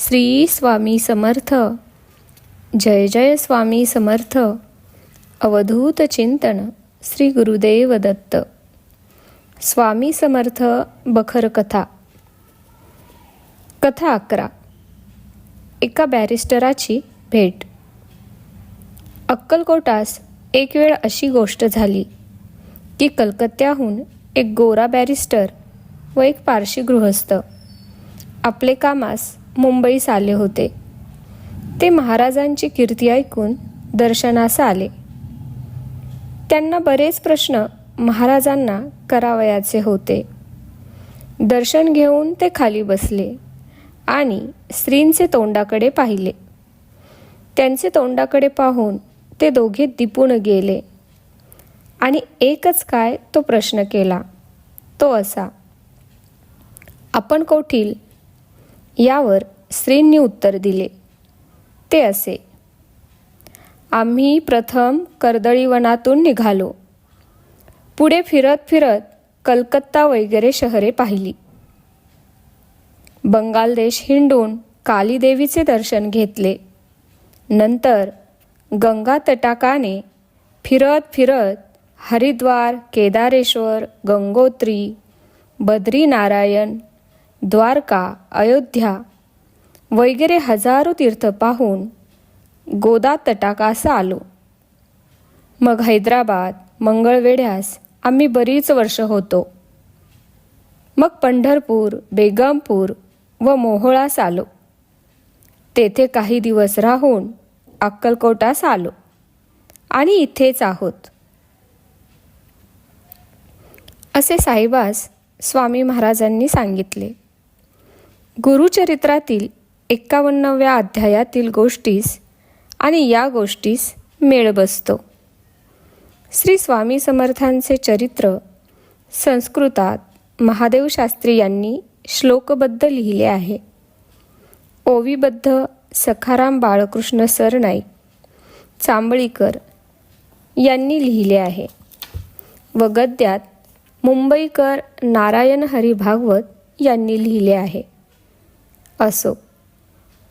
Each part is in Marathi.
श्री स्वामी समर्थ. जय जय स्वामी समर्थ. अवधूत चिंतन श्री गुरुदेव दत्त. स्वामी समर्थ बखर कथा. कथा अकरा. एका बॅरिस्टराची भेट. अक्कलकोटास एक वेळ अशी गोष्ट झाली की कलकत्त्याहून एक गोरा बॅरिस्टर व एक पारशी गृहस्थ. आपले कामास मुंबईस आले होते. ते महाराजांची कीर्ती ऐकून दर्शनास आले. त्यांना बरेच प्रश्न महाराजांना करावयाचे होते. दर्शन घेऊन ते खाली बसले आणि स्त्रींचे तोंडाकडे पाहिले. त्यांचे तोंडाकडे पाहून ते दोघे दिपून गेले आणि एकच काय तो प्रश्न केला. तो असा आपण कोठील यावर स्त्रींनी उत्तर दिले. ते असे आम्ही प्रथम कर्दळीवनातून निघालो. पुढे फिरत फिरत कलकत्ता वगैरे शहरे पाहिली. बंगाल देश हिंडून कालीदेवीचे दर्शन घेतले. नंतर गंगा तटाकाने फिरत फिरत हरिद्वार केदारेश्वर गंगोत्री बद्रीनारायण द्वारका अयोध्या वगैरे हजारो तीर्थ पाहून गोदा तटाकासा आलो. मग हैदराबाद मंगळवेढ्यास आम्ही बरीच वर्ष होतो. मग पंढरपूर बेगमपूर व मोहोळास आलो. तेथे काही दिवस राहून अक्कलकोटास आलो आणि इथेच आहोत. असे साहेबास स्वामी महाराजांनी सांगितले. गुरुचरित्रातील एकावन्नव्या अध्यायातील गोष्टीस आणि या गोष्टीस मेळ बसतो. श्री स्वामी समर्थांचे चरित्र संस्कृतात महादेव शास्त्री यांनी श्लोकबद्ध लिहिले आहे. ओवीबद्ध सखाराम बाळकृष्ण सरनाईक चांबळीकर यांनी लिहिले आहे. व गद्यात मुंबईकर नारायण हरी भागवत यांनी लिहिले आहे. असो.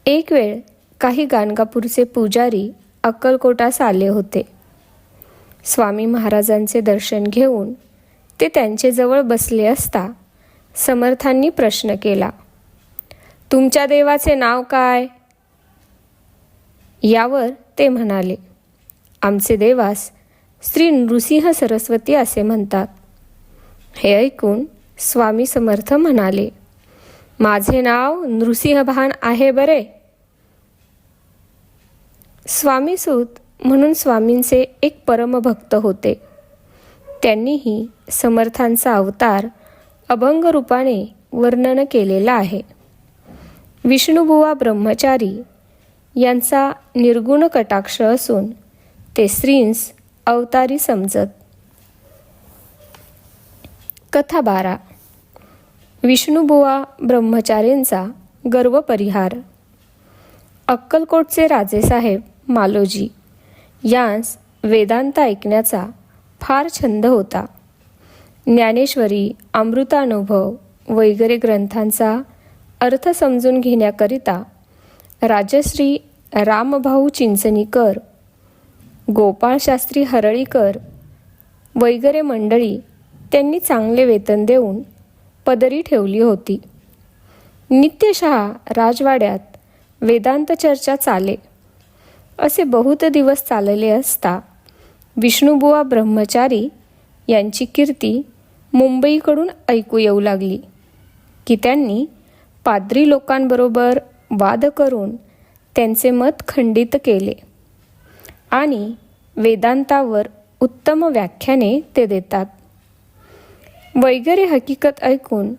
एक वेळ काही गाणगापूरचे पुजारी अक्कलकोटास आले होते. स्वामी महाराजांचे दर्शन घेऊन ते त्यांचेजवळ बसले असता समर्थांनी प्रश्न केला तुमच्या देवाचे नाव काय? यावर ते म्हणाले आमचे देवास श्री नृसिंह सरस्वती असे म्हणतात. हे ऐकून स्वामी समर्थ म्हणाले माझे नाव नृसिंहभान आहे बरे? स्वामीसूत म्हणून स्वामींचे एक परमभक्त होते. त्यांनीही समर्थांचा अवतार अभंग रूपाने वर्णन केलेला आहे. विष्णुबुवा ब्रह्मचारी यांचा निर्गुण कटाक्ष असून ते स्त्रींस अवतारी समजत. कथा बारा. विष्णुबुवा ब्रह्मचार्यांचा गर्वपरिहार. अक्कलकोटचे राजेसाहेब मालोजी यांस वेदांत ऐकण्याचा फार छंद होता. ज्ञानेश्वरी अमृतानुभव वगैरे ग्रंथांचा अर्थ समजून घेण्याकरिता राजश्री रामभाऊ चिंचणीकर गोपाळशास्त्री हरळीकर वगैरे मंडळी त्यांनी चांगले वेतन देऊन पदरी ठेवली होती. नित्यशः राजवाड्यात वेदांत चर्चा चाले. असे बहुत दिवस चालले असता विष्णुबुवा ब्रह्मचारी यांची कीर्ती मुंबईकडून ऐकू येऊ लागली की त्यांनी पाद्री लोकांबरोबर वाद करून त्यांचे मत खंडित केले आणि वेदांतावर उत्तम व्याख्याने ते देतात. वगैरे हकीकत ऐकून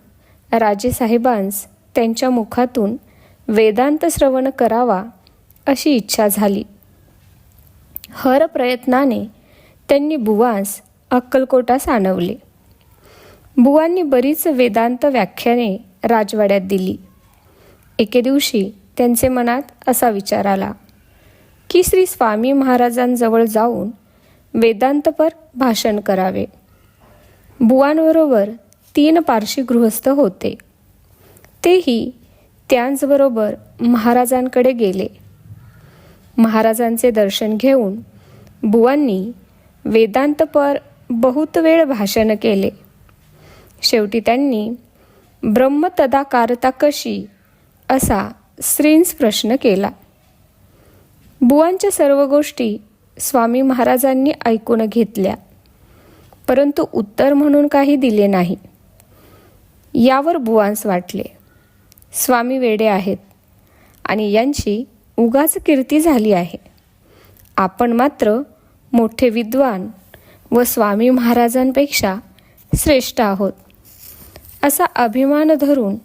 राजेसाहेबांस त्यांच्या मुखातून वेदांत श्रवण करावा अशी इच्छा झाली. हर प्रयत्नाने त्यांनी बुवांस अक्कलकोटास आणवले. बुवांनी बरीच वेदांत व्याख्याने राजवाड्यात दिली. एके दिवशी त्यांचे मनात असा विचार आला की श्री स्वामी महाराजांजवळ जाऊन वेदांतपर भाषण करावे. बुवांबरोबर तीन पारशी गृहस्थ होते. तेही त्यांचबरोबर महाराजांकडे गेले. महाराजांचे दर्शन घेऊन बुवांनी वेदांतपर बहुत वेळ भाषण केले. शेवटी त्यांनी ब्रह्मतदाकारता कशी असा श्रींस प्रश्न केला. बुवांच्या सर्व गोष्टी स्वामी महाराजांनी ऐकून घेतल्या. परंतु उत्तर म्हणून काही दिले नाही. यावर बुवांस वाटले. स्वामी वेडे आहेत आणि यांची उगाच कीर्ती झाली आहे. आपण मात्र मोठे विद्वान व स्वामी महाराजांपेक्षा श्रेष्ठ आहोत. असा अभिमान धरून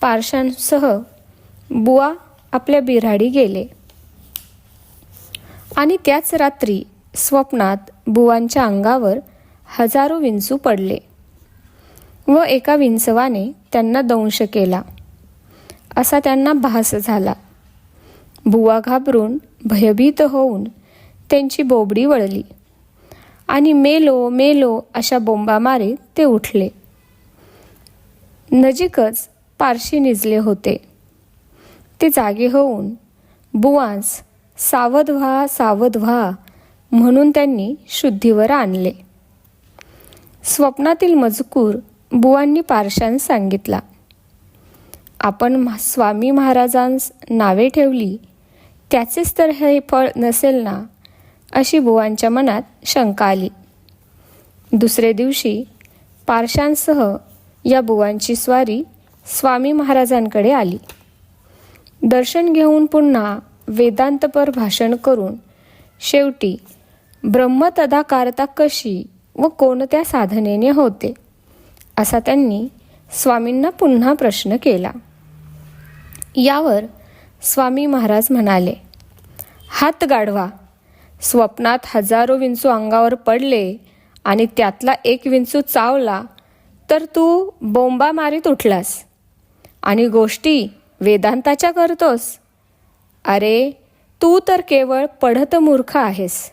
पार्शांसह बुवा आपल्या बिऱ्हाडी गेले. आणि त्याच रात्री स्वप्नात बुवांच्या अंगावर हजारो विंचू पडले. व एका विंचवाने त्यांना दंश केला. असा त्यांना भास झाला. बुवा घाबरून भयभीत होऊन त्यांची बोबडी वळली. आणि मेलो मेलो अशा बोंबा मारे ते उठले. नजीकच पारशी निजले होते. ते जागे होऊन बुवांस सावध व्हा सावध व्हा म्हणून त्यांनी शुद्धीवर आणले. स्वप्नातील मजकूर बुवांनी पारशांस सांगितला. आपण स्वामी महाराजांस नावे ठेवली त्याचेच तर हे फळ नसेल ना अशी बुवांच्या मनात शंका आली. दुसरे दिवशी पारशांसह या बुवांची स्वारी स्वामी महाराजांकडे आली. दर्शन घेऊन पुन्हा वेदांतपर भाषण करून शेवटी ब्रह्मतदाकारता कशी व कोणत्या साधनेने होते? असा त्यांनी स्वामींना पुन्हा प्रश्न केला. यावर स्वामी महाराज म्हणाले हात गाढवा. स्वप्नात हजारो विंचू अंगावर पडले आणि त्यातला एक विंचू चावला तर तू बोंबा मारीत उठलास आणि गोष्टी वेदांताच्या करतोस. अरे तू तर केवळ पढत मूर्ख आहेस.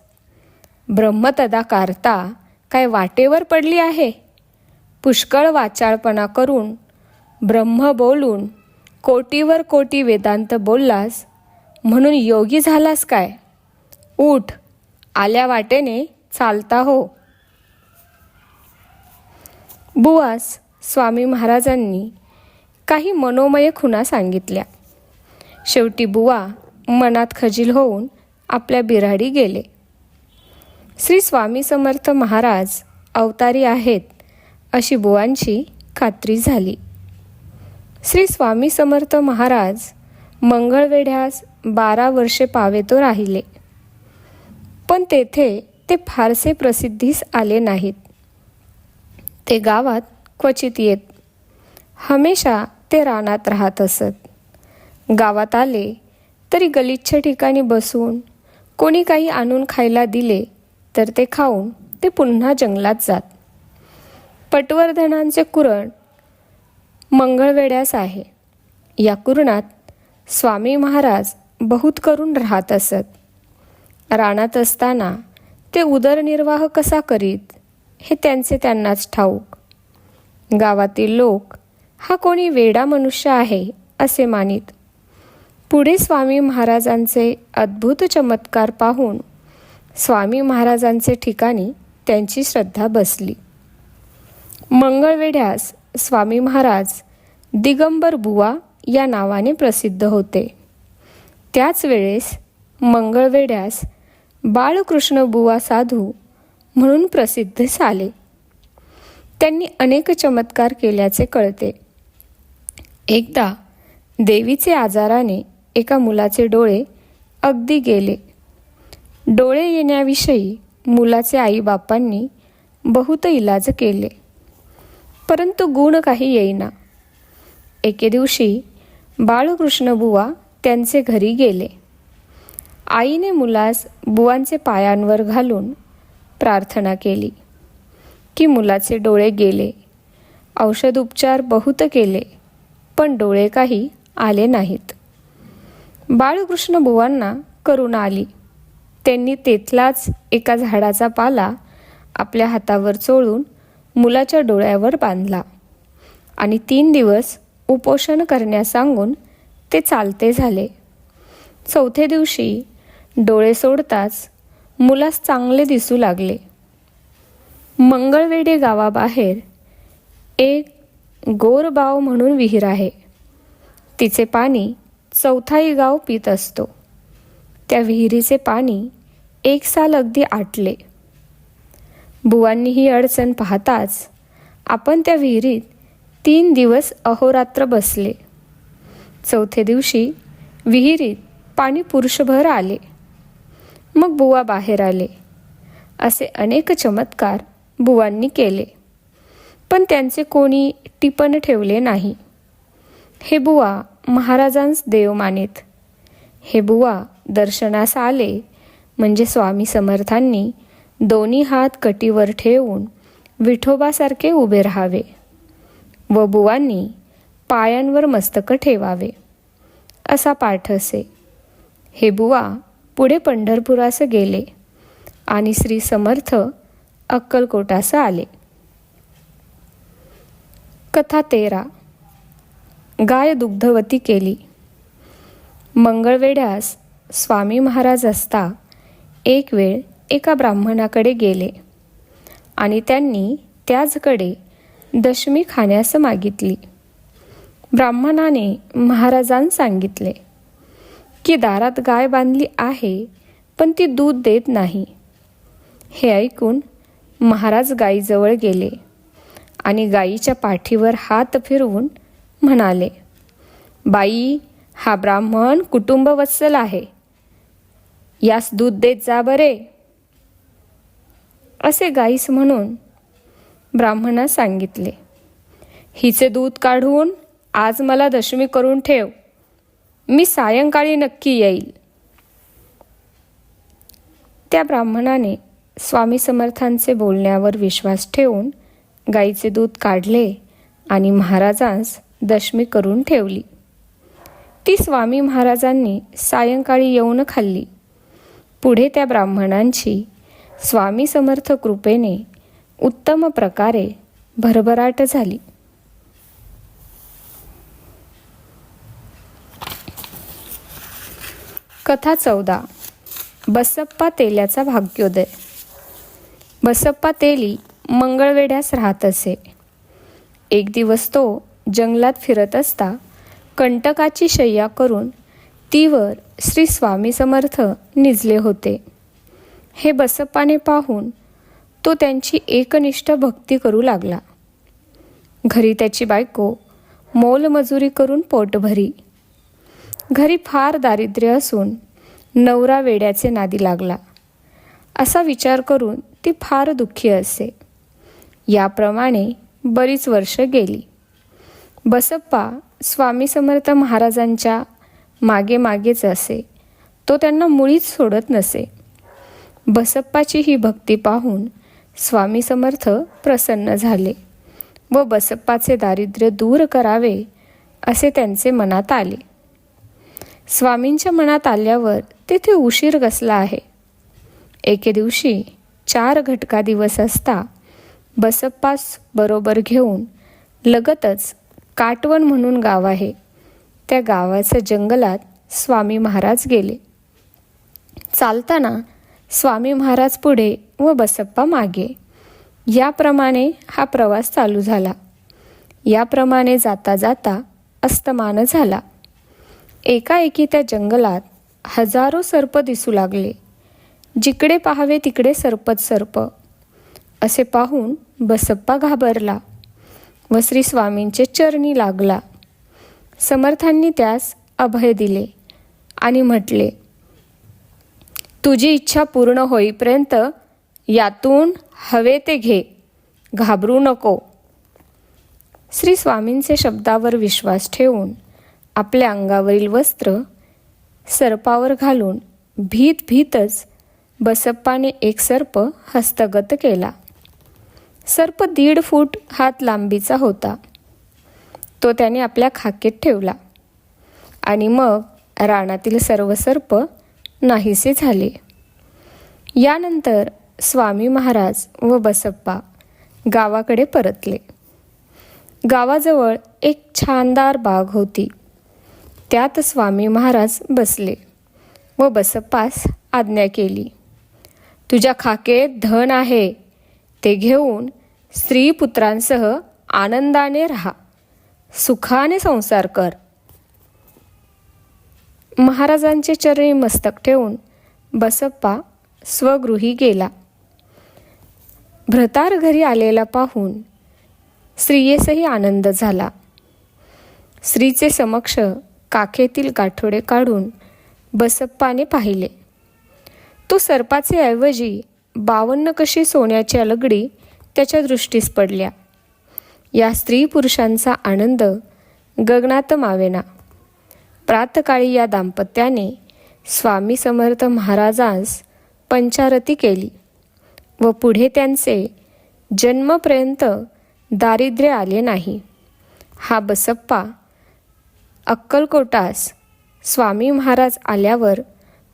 ब्रह्मतदा कारता काय वाटेवर पडली आहे? पुष्कळ वाचाळपणा करून ब्रह्म बोलून कोटीवर कोटी वेदांत बोललास म्हणून योगी झालास काय? उठ आल्या वाटेने चालता हो. बुवास स्वामी महाराजांनी काही मनोमय खुणा सांगितल्या. शेवटी बुवा मनात खजील होऊन आपल्या बिराडी गेले. श्री स्वामी समर्थ महाराज अवतारी आहेत अशी बुवांची खात्री झाली. श्री स्वामी समर्थ महाराज मंगळवेढ्यास बारा वर्षे पावेतो राहिले. पण तेथे ते फारसे प्रसिद्धीस आले नाहीत. ते गावात क्वचित येत हमेशा ते रानात राहत असत. गावात आले तरी गलिच्छ ठिकाणी बसून कोणी काही आणून खायला दिले तर ते खाऊन ते पुन्हा जंगलात जात. पटवर्धनांचे कुरण मंगळवेड्यास आहे. या कुरणात स्वामी महाराज बहुत करून राहत असत. रानात असताना ते उदरनिर्वाह कसा करीत हे त्यांचे त्यांनाच ठाऊक. गावातील लोक हा कोणी वेडा मनुष्य आहे? असे मानित. पुढे स्वामी महाराजांचे अद्भुत चमत्कार पाहून स्वामी महाराजांचे ठिकाणी त्यांची श्रद्धा बसली. मंगळवेढ्यास स्वामी महाराज दिगंबर बुवा या नावाने प्रसिद्ध होते. त्याच वेळेस मंगळवेढ्यास बाळकृष्ण बुवा साधू म्हणून प्रसिद्ध झाले. त्यांनी अनेक चमत्कार केल्याचे कळते. एकदा देवीचे आजाराने एका मुलाचे डोळे अगदी गेले. डोळे येण्याविषयी मुलाचे आईबापांनी बहुत इलाज केले. परंतु गुण काही येईना. एके दिवशी बाळकृष्णबुवा त्यांचे घरी गेले. आईने मुलास बुवांचे पायांवर घालून प्रार्थना केली की मुलाचे डोळे गेले. औषध उपचार बहुत केले पण डोळे काही आले नाहीत. बाळकृष्ण बुवांना करुणा आली. त्यांनी तेथलाच एका झाडाचा पाला आपल्या हातावर चोळून मुलाच्या डोळ्यावर बांधला आणि तीन दिवस उपोषण करण्यास सांगून ते चालते झाले. चौथे दिवशी डोळे सोडताच मुलास चांगले दिसू लागले. मंगळवेडे गावाबाहेर एक गोरबाव म्हणून विहीर आहे. तिचे पाणी चौथाई गाव पित असतो. त्या विहिरीचे पाणी एक साल अगदी आटले. बुवांनी ही अडचण पाहताच आपण त्या विहिरीत तीन दिवस अहोरात्र बसले. चौथे दिवशी विहिरीत पाणी पुरुषभर आले. मग बुवा बाहेर आले. असे अनेक चमत्कार बुवांनी केले. पण त्यांचे कोणी टिपण ठेवले नाही. हे बुवा महाराजांस देव मानेत. हे बुवा दर्शनास आले. म्हणजे स्वामी समर्थांनी दोन्ही हात कटीवर ठेवून विठोबासारखे उभे राहावे व बुवांनी पायांवर मस्तक ठेवावे असा पाठ असे. हे बुवा पुढे पंढरपुरास गेले आणि श्री समर्थ अक्कलकोटास आले. कथा तेरा. गाय दुग्धवती केली. मंगळवेढ्यास स्वामी महाराज असता एक वेळ एका ब्राह्मणाकडे गेले आणि त्यांनी त्याचकडे दशमी खाण्यास मागितली. ब्राह्मणाने महाराजांना सांगितले की दारात गाय बांधली आहे पण ती दूध देत नाही. हे ऐकून महाराज गायीजवळ गेले आणि गायीच्या पाठीवर हात फिरवून म्हणाले बाई हा ब्राह्मण कुटुंबवत्सल आहे. यास दूध देत जा बरे. असे गाईस म्हणून ब्राह्मणास सांगितले. हिचे दूध काढून आज मला दशमी करून ठेव. मी सायंकाळी नक्की येईल. त्या ब्राह्मणाने स्वामी समर्थांचे बोलण्यावर विश्वास ठेवून गाईचे दूध काढले आणि महाराजांस दशमी करून ठेवली. ती स्वामी महाराजांनी सायंकाळी येऊन खाल्ली. पुढे त्या ब्राह्मणांची स्वामी समर्थ कृपेने उत्तम प्रकारे भरभराट झाली. कथा चौदा. बसप्पा तेल्याचा भाग्योदय. बसप्पा तेली मंगळवेढ्यास राहत असे. एक दिवस तो जंगलात फिरत असता कंटकाची शय्या करून तीवर श्री स्वामी समर्थ निजले होते. हे बसप्पाने पाहून तो त्यांची एकनिष्ठ भक्ती करू लागला. घरी त्याची बायको मोलमजुरी करून पोट भरी. घरी फार दारिद्र्य असून नवरा वेड्याचे नादी लागला. असा विचार करून ती फार दुःखी असे. याप्रमाणे बरीच वर्ष गेली. बसप्पा स्वामी समर्थ महाराजांच्या मागे मागेच असे तो त्यांना मुळीच सोडत नसे. बसप्पाची ही भक्ती पाहून स्वामी समर्थ प्रसन्न झाले. व बसप्पाचे दारिद्र्य दूर करावे असे त्यांचे मनात आले. स्वामींच्या मनात आल्यावर तेथे उशीर गसला आहे? एके दिवशी चार घटका दिवस असता बसप्पास बरोबर घेऊन लगतच काटवण म्हणून गाव आहे. त्या गावाच्या जंगलात स्वामी महाराज गेले. चालताना स्वामी महाराज पुढे व बसप्पा मागे. याप्रमाणे हा प्रवास चालू झाला. याप्रमाणे जाता जाता अस्तमान झाला. एकाएकी त्या जंगलात हजारो सर्प दिसू लागले. जिकडे पाहावे तिकडे सर्पच सर्प. असे पाहून बसप्पा घाबरला व श्री स्वामींचे चरणी लागला. समर्थांनी त्यास अभय दिले आणि म्हटले तुझी इच्छा पूर्ण होईपर्यंत यातून हवे ते घे घाबरू नको. श्री स्वामींचे शब्दावर विश्वास ठेवून आपल्या अंगावरील वस्त्र सर्पावर घालून भीत भीतच बसप्पाने एक सर्प हस्तगत केला. सर्प दीड फूट हात लांबीचा होता. तो त्याने आपल्या खाकेत ठेवला. आणि मग रानातील सर्व सर्प नाहीसे झाले. यानंतर स्वामी महाराज व बसप्पा गावाकडे परतले. गावाजवळ एक छानदार बाग होती. त्यात स्वामी महाराज बसले व बसप्पास आज्ञा केली. तुझ्या खाकेत धन आहे. ते घेऊन स्त्री पुत्रांसह आनंदाने राहा. सुखाने संसार कर. महाराजांचे चरणी मस्तक ठेवून बसप्पा स्वगृही गेला. भ्रतार घरी आलेला पाहून स्त्रियेसही आनंद झाला. स्त्रीचे समक्ष काखेतील गाठोडे काढून बसप्पाने पाहिले. तो सर्पाचे ऐवजी बावन्न कशी सोन्याची अलगडी त्याच्या दृष्टीस पडल्या. या स्त्री पुरुषांचा आनंद गगनात मावेना. प्रातकाळी या दाम्पत्याने स्वामी समर्थ महाराजांस पंचारती केली व पुढे त्यांचे जन्मपर्यंत दारिद्र्य आले नाही. हा बसप्पा अक्कलकोटास स्वामी महाराज आल्यावर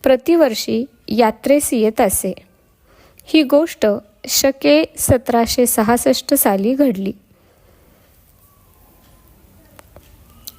प्रतिवर्षी यात्रेस येत असे. ही गोष्ट शके सतराशे सहासष्ट साली घडली.